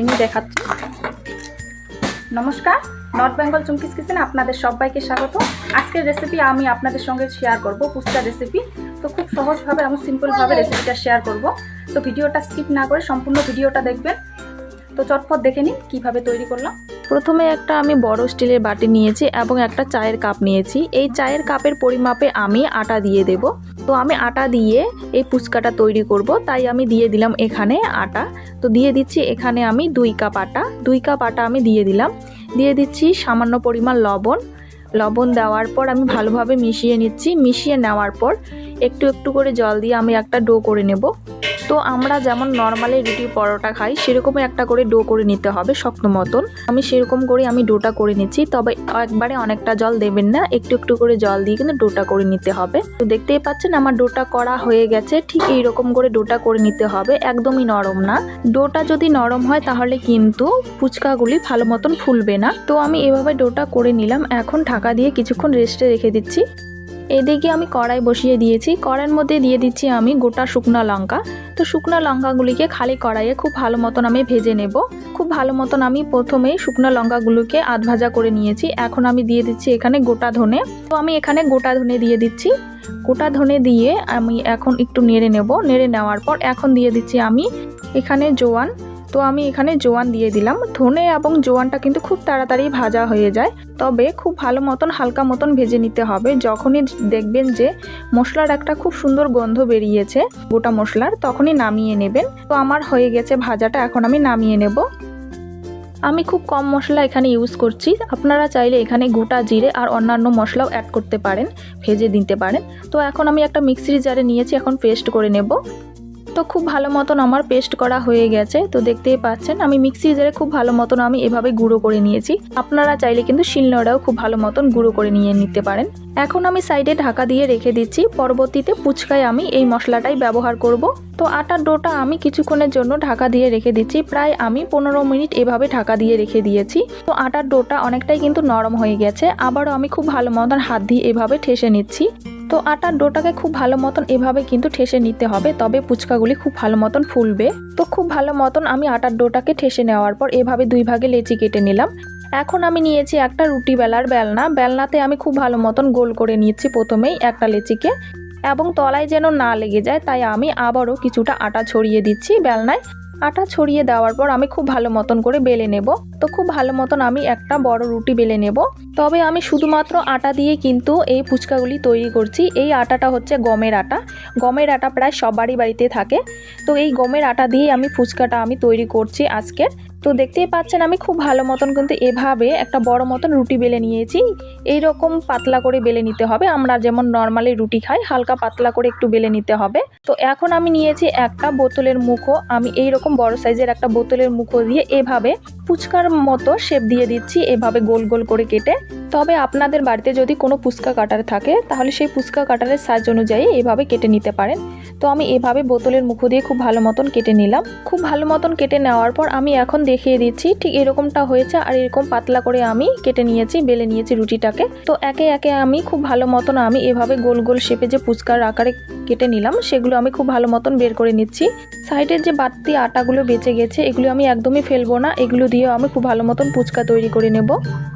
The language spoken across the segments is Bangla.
ভেঙে দেখাচ্ছি। নমস্কার নর্থ বেঙ্গল চুমকিস কিচেনে আপনাদের সবাইকে স্বাগত। আজকের রেসিপি আমি আপনাদের সঙ্গে শেয়ার করব, পুস্তা রেসিপি তো খুব সহজভাবে এবং সিম্পলভাবে রেসিপিটা শেয়ার করব। তো ভিডিওটা স্কিপ না করে সম্পূর্ণ ভিডিওটা দেখবেন। তো চটপট দেখে নিন, কীভাবে তৈরি করলাম। প্রথমে একটা আমি বড় স্টিলের বাটি নিয়েছি এবং একটা চায়ের কাপ নিয়েছি। এই চায়ের কাপের পরিমাপে আমি আটা দিয়ে দেব। তো আমি আটা দিয়ে এই ফুচকাটা তৈরি করব, তাই আমি দিয়ে দিলাম এখানে আটা। তো দিয়ে দিচ্ছি এখানে আমি দুই কাপ আটা। দুই কাপ আটা আমি দিয়ে দিলাম। দিয়ে দিচ্ছি সামান্য পরিমাণ লবণ। লবণ দেওয়ার পর আমি ভালোভাবে মিশিয়ে নিচ্ছি। মিশিয়ে নেওয়ার পর একটু একটু করে জল দিয়ে আমি একটা ডো করে নেব। তো আমরা যেমন নর্মালি রুটি পরোটা খাই, সেরকমই একটা করে ডো করে নিতে হবে শক্ত মতন। আমি সেরকম করে আমি ডোটা করে নিচ্ছি, তবে একবারে অনেকটা জল দেবেন না, একটু একটু করে জল দিয়ে কিন্তু ডোটা করে নিতে হবে। তো দেখতেই পাচ্ছেন আমার ডোটা করা হয়ে গেছে, ঠিক এইরকম করে ডোটা করে নিতে হবে, একদমই নরম না। ডোটা যদি নরম হয় তাহলে কিন্তু ফুচকাগুলি ভালো মতন ফুলবে না। তো আমি এভাবে ডোটা করে নিলাম, এখন ঢাকা দিয়ে কিছুক্ষণ রেস্টে রেখে দিচ্ছি। এদিকে আমি কড়াই বসিয়ে দিয়েছি। কড়াইয়ের মধ্যে দিয়ে দিচ্ছি আমি গোটা শুকনো লঙ্কা। তো শুকনো লঙ্কাগুলিকে খালি কড়াইয়ে খুব ভালো মতন আমি ভেজে নেব। খুব ভালো মতন আমি প্রথমেই শুকনো লঙ্কাগুলোকে আধ ভাজা করে নিয়েছি। এখন আমি দিয়ে দিচ্ছি এখানে গোটা ধনে। তো আমি এখানে গোটা ধনে দিয়ে দিচ্ছি। গোটা ধনে দিয়ে আমি এখন একটু নেড়ে নেব। নেড়ে নেওয়ার পর এখন দিয়ে দিচ্ছি আমি এখানে জোয়ান। তো আমি এখানে জোয়ান দিয়ে দিলাম। ধনে এবং জোয়ানটা কিন্তু খুব তাড়াতাড়ি ভাজা হয়ে যায়। তবে খুব ভালো মতন, হালকা মতন ভেজে নিতে হবে। যখনই দেখবেন যে মশলার একটা খুব সুন্দর গন্ধ বেরিয়েছে, গোটা মশলার, তখনই নামিয়ে নেবেন। তো আমার হয়ে গেছে ভাজাটা, এখন আমি নামিয়ে নেব। আমি খুব কম মশলা এখানে ইউজ করছি। আপনারা চাইলে এখানে গোটা জিরে আর অন্যান্য মশলাও অ্যাড করতে পারেন, ভেজে দিতে পারেন। তো এখন আমি একটা মিক্সির জারে নিয়েছি, এখন পেস্ট করে নেব। তো খুব ভালো মতন আমার পেস্ট করা হয়ে গেছে। তো দেখতেই পাচ্ছেন, আমি মিক্সি জারে খুব ভালো মতন আমি এভাবে গুঁড়ো করে নিয়েছি। আপনারা চাইলে কিন্তু শিলনোড়াও খুব ভালো মতন গুঁড়ো করে নিয়ে নিতে পারেন। এখন আমি সাইডে ঢাকা দিয়ে রেখে দিচ্ছি। পরবর্তীতে পুচকায় আমি এই মশলাটাই ব্যবহার করব। তো আটার ডোটা আমি কিছুক্ষণের জন্য ঢাকা দিয়ে রেখে দিচ্ছি। প্রায় আমি পনেরো মিনিট এভাবে ঢাকা দিয়ে রেখে দিয়েছি। তো আটার ডোটা অনেকটাই কিন্তু নরম হয়ে গেছে। আবারও আমি খুব ভালো মতন হাত দিয়ে এভাবে ঠেসে নিচ্ছি। তো আটার ডোটাকে খুব ভালো মতন এভাবে কিন্তু ঠেসে নিতে হবে, তবে ফুচকাগুলি খুব ভালো মতন ফুলবে। তো খুব ভালো মতন আমি আটার ডোটাকে ঠেসে নেওয়ার পর এভাবে দুই ভাগে লেচি কেটে নিলাম। এখন আমি নিয়েছি একটা রুটি বেলার বেলনা, বেলনাতে আমি খুব ভালো মতন গোল করে নিচ্ছি প্রথমেই একটা লেচিকে, এবং তলায় যেন না লেগে যায়, তাই আমি আবারও কিছুটা আটা ছড়িয়ে দিচ্ছি বেলনায়। আটা ছড়িয়ে দেওয়ার পর আমি খুব ভালো মতন করে বেলে নেব। তো খুব ভালো মতন আমি একটা বড় রুটি বেলে নেব। তবে আমি শুধুমাত্র আটা দিয়ে কিন্তু এই ফুচকাগুলি তৈরি করছি। এই আটাটা হচ্ছে গমের আটা। গমের আটা প্রায় সবারই বাড়িতে থাকে। তো এই গমের আটা দিয়ে আমি ফুচকাটা আমি তৈরি করছি আজকে তো দেখতেই পাচ্ছেন, আমি খুব ভালো মতন কিন্তু এভাবে একটা বড় মতন রুটি বেলে নিয়েছি। এই রকম পাতলা করে বেলে নিতে হবে। আমরা যেমন নর্মালি রুটি খাই, হালকা পাতলা করে একটু বেলে নিতে হবে। তো এখন আমি নিয়েছি একটা বোতলের মুখো। আমি এই রকম বড় সাইজের একটা বোতলের মুখো দিয়ে এভাবে ফুচকার মতো শেপ দিয়ে দিচ্ছি। এভাবে গোল গোল করে কেটে তবে আপনাদের বাড়িতে যদি কোনো ফুচকা কাটার থাকে, তাহলে সেই ফুচকা কাটারের সাইজ অনুযায়ী এভাবে কেটে নিতে পারেন। তো আমি এভাবে বোতলের মুখো দিয়ে খুব ভালো মতন কেটে নিলাম। খুব ভালো মতন কেটে নেওয়ার পর আমি এখন দেখিয়ে দিচ্ছি, ঠিক এরকমটা হয়েছে আর এরকম পাতলা করে আমি কেটে নিয়েছি, বেলে নিয়েছি রুটিটাকে। তো একে একে আমি খুব ভালো মতন আমি এভাবে গোল গোল শেপে যে ফুচকার আকারে কেটে নিলাম, সেগুলো আমি খুব ভালো মতন বের করে নিচ্ছি। সাইডের যে বাড়তি আটাগুলো বেঁচে গেছে, এগুলো আমি একদমই ফেলব না। এগুলো দিয়েও আমি খুব ভালো মতন ফুচকা তৈরি করে নেব।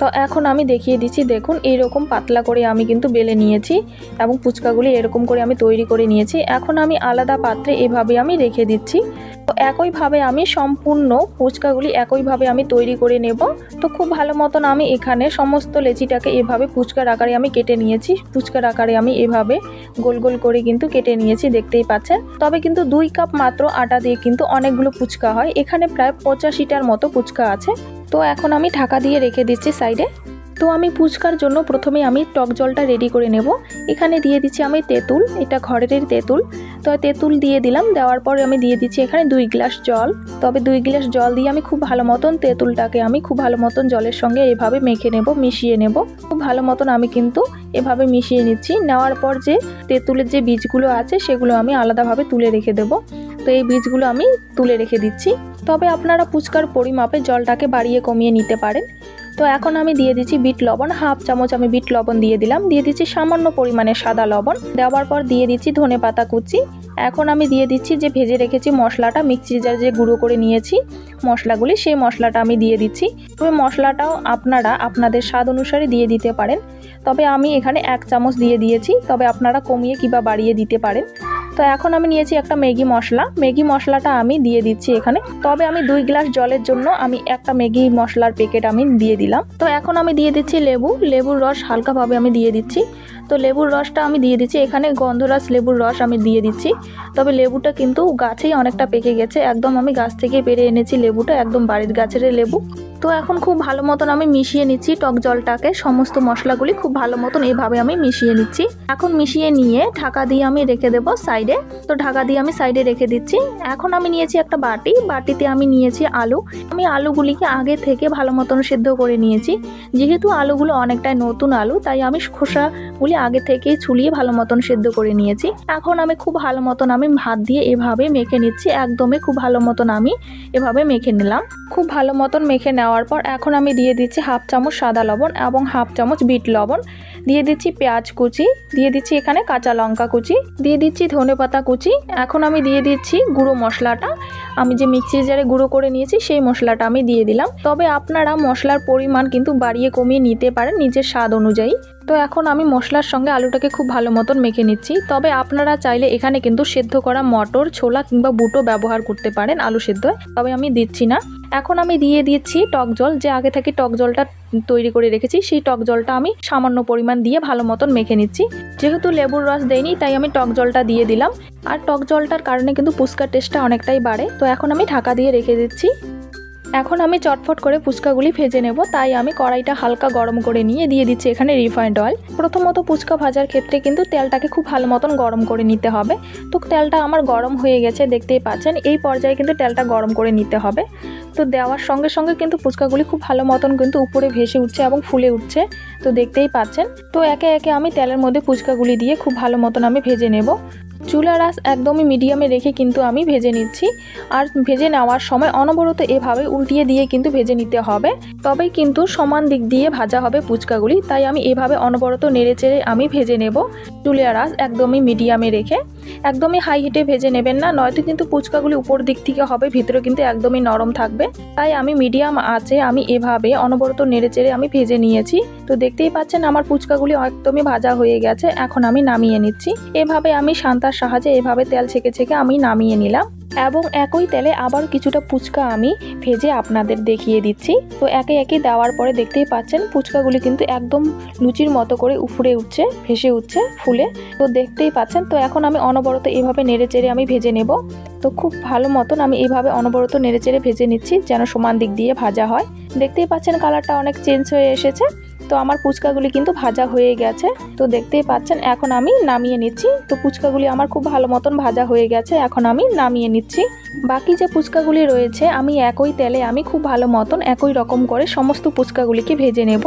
তো এখন আমি দেখিয়ে দিচ্ছি। দেখুন, এইরকম পাতলা করে আমি কিন্তু বেলে নিয়েছি এবং ফুচকাগুলি এরকম করে আমি তৈরি করে নিয়েছি। এখন আমি আলাদা পাত্রে এভাবে আমি রেখে দিচ্ছি। তো একইভাবে আমি সম্পূর্ণ ফুচকাগুলি একইভাবে আমি তৈরি করে নেব। তো খুব ভালো মতন আমি এখানে সমস্ত লেচিটাকে এভাবে ফুচকার আকারে আমি কেটে নিয়েছি। ফুচকার আকারে আমি এভাবে গোল গোল করে কিন্তু কেটে নিয়েছি, দেখতেই পাচ্ছেন। তবে কিন্তু দুই কাপ মাত্র আটা দিয়ে কিন্তু অনেকগুলো ফুচকা হয়। এখানে প্রায় পঁচাশিটার মতো ফুচকা আছে। তো এখন আমি ঢাকা দিয়ে রেখে দিচ্ছি সাইডে। তো আমি পুচকার জন্য প্রথমে আমি টক জলটা রেডি করে নেব। এখানে দিয়ে দিচ্ছি আমি তেঁতুল, এটা ঘরেরই তেঁতুল। তো তেঁতুল দিয়ে দিলাম, দেওয়ার পরে আমি দিয়ে দিচ্ছি এখানে দুই গ্লাস জল। তবে দুই গ্লাস জল দিয়ে আমি খুব ভালো মতন তেঁতুলটাকে আমি খুব ভালো মতন জলের সঙ্গে এভাবে মেখে নেব, মিশিয়ে নেব। খুব ভালো মতন আমি কিন্তু এভাবে মিশিয়ে নিচ্ছি। নেওয়ার পর যে তেঁতুলের যে বীজগুলো আছে, সেগুলো আমি আলাদাভাবে তুলে রেখে দেবো। তো এই বীজগুলো আমি তুলে রেখে দিচ্ছি। তবে আপনারা পুচকার পরিমাপে জলটাকে বাড়িয়ে কমিয়ে নিতে পারেন। তো এখন আমি দিয়ে দিচ্ছি বিট লবণ, হাফ চামচ আমি বিট লবণ দিয়ে দিলাম। দিয়ে দিচ্ছি সামান্য পরিমাণে সাদা লবণ। দেওয়ার পর দিয়ে দিচ্ছি ধনে পাতা কুচি। এখন আমি দিয়ে দিচ্ছি যে ভেজে রেখেছি মশলাটা, মিক্সি জারে যে গুঁড়ো করে নিয়েছি মশলাগুলি, সেই মশলাটা আমি দিয়ে দিচ্ছি। তবে মশলাটাও আপনারা আপনাদের স্বাদ অনুসারে দিয়ে দিতে পারেন। তবে আমি এখানে এক চামচ দিয়ে দিয়েছি। তবে আপনারা কমিয়ে কিংবা বাড়িয়ে দিতে পারেন। তো এখন আমি নিয়েছি একটা ম্যাগি মশলা। ম্যাগি মশলাটা আমি দিয়ে দিচ্ছি এখানে। তবে আমি দুই গ্লাস জলের জন্য আমি একটা ম্যাগি মশলার প্যাকেট আমি দিয়ে দিলাম। তো এখন আমি দিয়ে দিচ্ছি লেবু। লেবুর রস হালকাভাবে আমি দিয়ে দিচ্ছি। তো লেবুর রসটা আমি দিয়ে দিচ্ছি। এখানে গন্ধরাস লেবুর রস আমি দিয়ে দিচ্ছি। তবে লেবুটা কিন্তু গাছেই অনেকটা পেকে গেছে। একদম আমি গাছ থেকে পেরে এনেছি লেবুটা। একদম বাড়ির গাছের লেবু। তো এখন খুব ভালো মতন আমি মিশিয়ে নিচ্ছি টক জলটাকে। সমস্ত মশলাগুলি খুব ভালো মতন এভাবে আমি মিশিয়ে নিচ্ছি। এখন মিশিয়ে নিয়ে ঢাকা দিয়ে আমি রেখে দেবো সাইডে। তো ঢাকা দিয়ে আমি সাইডে রেখে দিচ্ছি। এখন আমি নিয়েছি একটা বাটি। বাটিতে আমি নিয়েছি আলু। আমি আলুগুলিকে আগে থেকে ভালো মতন সেদ্ধ করে নিয়েছি। যেহেতু আলুগুলো অনেকটাই নতুন আলু, তাই আমি খোসাগুলি আগে থেকেই ছুলিয়ে ভালো মতন সেদ্ধ করে নিয়েছি। এখন আমি খুব ভালো মতন আমি ভাত দিয়ে এভাবে মেখে নিচ্ছি। একদমই খুব ভালো মতন আমি এভাবে মেখে নিলাম। খুব ভালো মতন মেখে নেওয়ার পর এখন আমি দিয়ে দিচ্ছি হাফ চামচ সাদা লবণ এবং হাফ চামচ বিট লবণ। দিয়ে দিচ্ছি পেঁয়াজ কুচি, দিয়ে দিচ্ছি এখানে কাঁচা লঙ্কা কুচি, দিয়ে দিচ্ছি ধনে পাতা কুচি। এখন আমি দিয়ে দিচ্ছি গুঁড়ো মশলাটা। আমি যে মিক্সি জারে গুঁড়ো করে নিয়েছি সেই মশলাটা আমি দিয়ে দিলাম। তবে আপনারা মশলার পরিমাণ কিন্তু বাড়িয়ে কমিয়ে নিতে পারেন নিজের স্বাদ অনুযায়ী। তো এখন আমি মশলার সঙ্গে আলুটাকে খুব ভালো মতন মেখে নিচ্ছি। তবে আপনারা চাইলে এখানে কিন্তু সেদ্ধ করা মটর, ছোলা কিংবা বুটো ব্যবহার করতে পারেন আলু সেদ্ধ। তবে আমি দিচ্ছি না। এখন আমি দিয়ে দিচ্ছি টক জল। যে আগে থেকে টক জলটা তৈরি করে রেখেছি, সেই টক জলটা আমি সামান্য পরিমাণ দিয়ে ভালো মতন মেখে নিচ্ছি। যেহেতু লেবুর রস দেয়নি তাই আমি টক জলটা দিয়ে দিলাম। আর টক জলটার কারণে কিন্তু ফুচকার টেস্টটা অনেকটাই বাড়ে। তো এখন আমি ঢাকা দিয়ে রেখে দিচ্ছি। এখন আমি চটফট করে ফুচকাগুলি ভেজে নেব, তাই আমি কড়াইটা হালকা গরম করে নিয়ে দিয়ে দিচ্ছি এখানে রিফাইন্ড অয়েল প্রথমত ফুচকা ভাজার ক্ষেত্রে কিন্তু তেলটাকে খুব ভালো মতন গরম করে নিতে হবে। তো তেলটা আমার গরম হয়ে গেছে, দেখতেই পাচ্ছেন, এই পর্যায়ে কিন্তু তেলটা গরম করে নিতে হবে। তো দেওয়ার সঙ্গে সঙ্গে কিন্তু ফুচকাগুলি খুব ভালো মতন কিন্তু উপরে ভেসে উঠছে এবং ফুলে উঠছে, তো দেখতেই পাচ্ছেন। তো একে একে আমি তেলের মধ্যে ফুচকাগুলি দিয়ে খুব ভালো মতন আমি ভেজে নেব। চুলার আঁচ একদমই মিডিয়ামে রেখে কিন্তু আমি ভেজে নিচ্ছি। আর ভেজে নেওয়ার সময় অনবরত এভাবে উল্টিয়ে দিয়ে কিন্তু ভেজে নিতে হবে। তবেই কিন্তু সমান দিক দিয়ে ভাজা হবে পুচকাগুলি তাই আমি এভাবে অনবরত নেড়ে চেড়ে আমি ভেজে নেব চুলার আঁচ একদমই মিডিয়ামে রেখে। একদমই হাই হিটে ভেজে নেবেন না, নয়তো কিন্তু পুচকাগুলি উপর দিক থেকে হবে, ভিতরে কিন্তু একদমই নরম থাকবে। তাই আমি মিডিয়াম আঁচে আমি এভাবে অনবরত নেড়ে চেড়ে আমি ভেজে নিয়েছি। তো দেখতেই পাচ্ছেন আমার পুচকাগুলি একদমই ভাজা হয়ে গেছে, এখন আমি নামিয়ে নিচ্ছি। এভাবে আমি শান্তার সাহায্যে এভাবে তেল ছেঁকে ছেঁকে আমি নামিয়ে নিলাম এবং একই তেলে আবার কিছুটা পুচকা আমি ভেজে আপনাদের দেখিয়ে দিচ্ছি। তো একে একে দেওয়ার পরে দেখতেই পাচ্ছেন পুচকাগুলি কিন্তু একদম লুচির মতো করে উফরে উঠছে, ভেসে উঠছে ফুলে। তো দেখতেই পাচ্ছেন, তো এখন আমি অনবরত এভাবে নেড়ে চেড়ে আমি ভেজে নেব। তো খুব ভালো মতন আমি এভাবে অনবরত নেড়ে চেড়ে ভেজে নিচ্ছি যেন সমান দিক দিয়ে ভাজা হয়। দেখতেই পাচ্ছেন কালারটা অনেক চেঞ্জ হয়ে এসেছে। তো আমার ফুচকাগুলি কিন্তু ভাজা হয়ে গেছে। তো দেখতেই পাচ্ছেন, এখন আমি নামিয়ে নিচ্ছি। তো ফুচকাগুলি আমার খুব ভালো মতন ভাজা হয়ে গেছে, এখন আমি নামিয়ে নিচ্ছি। বাকি যে ফুচকাগুলি রয়েছে, আমি একই তেলে আমি খুব ভালো মতন একই রকম করে সমস্ত ফুচকাগুলিকে ভেজে নেব।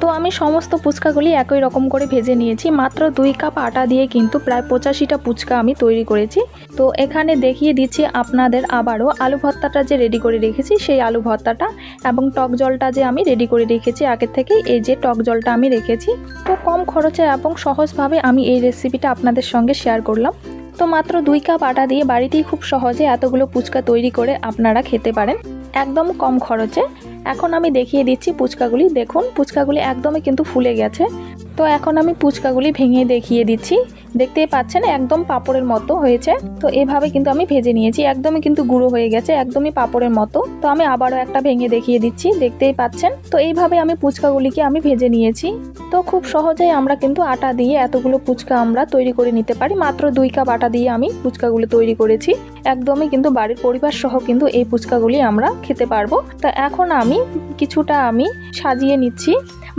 তো আমি সমস্ত ফুচকাগুলি একই রকম করে ভেজে নিয়েছি। মাত্র দুই কাপ আটা দিয়ে কিন্তু প্রায় পঁচাশিটা ফুচকা আমি তৈরি করেছি। তো এখানে দেখিয়ে দিচ্ছি আপনাদের আবারও আলু ভর্তাটা যে রেডি করে রেখেছি, সেই আলু ভর্তাটা এবং টক জলটা যে আমি রেডি করে রেখেছি আগের থেকে এই যে টক জলটা আমি রেখেছি। তো কম খরচে এবং সহজভাবে আমি এই রেসিপিটা আপনাদের সঙ্গে শেয়ার করলাম। তো মাত্র দুই কাপ আটা দিয়ে বাড়িতেই খুব সহজে এতগুলো ফুচকা তৈরি করে আপনারা খেতে পারেন। একদম কম খরচে। এখন আমি দেখিয়ে দিচ্ছি পুচকাগুলি। দেখুন, পুচকাগুলি একদমই কিন্তু ফুলে গেছে। তো এখন আমি পুচকাগুলি ভেঙে দেখিয়ে দিচ্ছি। দেখতেই পাচ্ছেন, একদম পাপড়ের মতো হয়েছে। তো এভাবে কিন্তু আমি ভেজে নিয়েছি। একদমই কিন্তু গুঁড়ো হয়ে গেছে, একদমই পাপড়ের মতো। তো আমি আবারও একটা ভেঙে দেখিয়ে দিচ্ছি, দেখতেই পাচ্ছেন। তো এইভাবে আমি পুচকাগুলিকে আমি ভেজে নিয়েছি। তো খুব সহজেই আমরা কিন্তু আটা দিয়ে এতগুলো পুচকা আমরা তৈরি করে নিতে পারি। মাত্র দুই কাপ আটা দিয়ে আমি ফুচকাগুলো তৈরি করেছি। একদমই কিন্তু বাড়ির পরিবার সহ কিন্তু এই পুচকাগুলি আমরা খেতে পারব। তা এখন আমি কিছুটা আমি সাজিয়ে নিচ্ছি।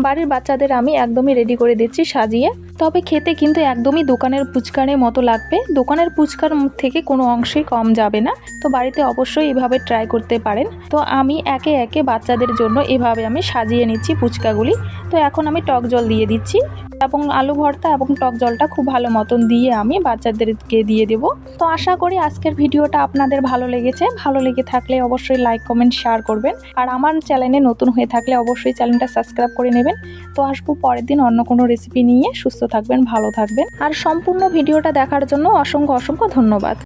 বাড়ির বাচ্চাদের আমি একদমই রেডি করে দিচ্ছি সাজিয়ে। তবে খেতে কিন্তু একদমই দোকানের ফুচকারের মতো লাগবে। দোকানের ফুচকার থেকে কোনো অংশেই কম যাবে না। তো বাড়িতে অবশ্যই এভাবে ট্রাই করতে পারেন। তো আমি একে একে বাচ্চাদের জন্য এভাবে আমি সাজিয়ে নিচ্ছি ফুচকাগুলি তো এখন আমি টক জল দিয়ে দিচ্ছি। এবং আলু ভর্তা এবং টক জলটা খুব ভালো মতন দিয়ে আমি বাচ্চাদেরকে দিয়ে দেবো। তো আশা করি আজকের ভিডিওটা আপনাদের ভালো লেগেছে। ভালো লেগে থাকলে অবশ্যই লাইক কমেন্ট শেয়ার করবেন। আর আমার চ্যানেলে নতুন হয়ে থাকলে অবশ্যই চ্যানেলটা সাবস্ক্রাইব করে নেবেন। তো আসব পরের দিন অন্য কোনো রেসিপি নিয়ে। সুস্থ থাকবেন, ভালো থাকবেন। আর সম্পূর্ণ ভিডিওটা দেখার জন্য অসংখ্য অসংখ্য ধন্যবাদ।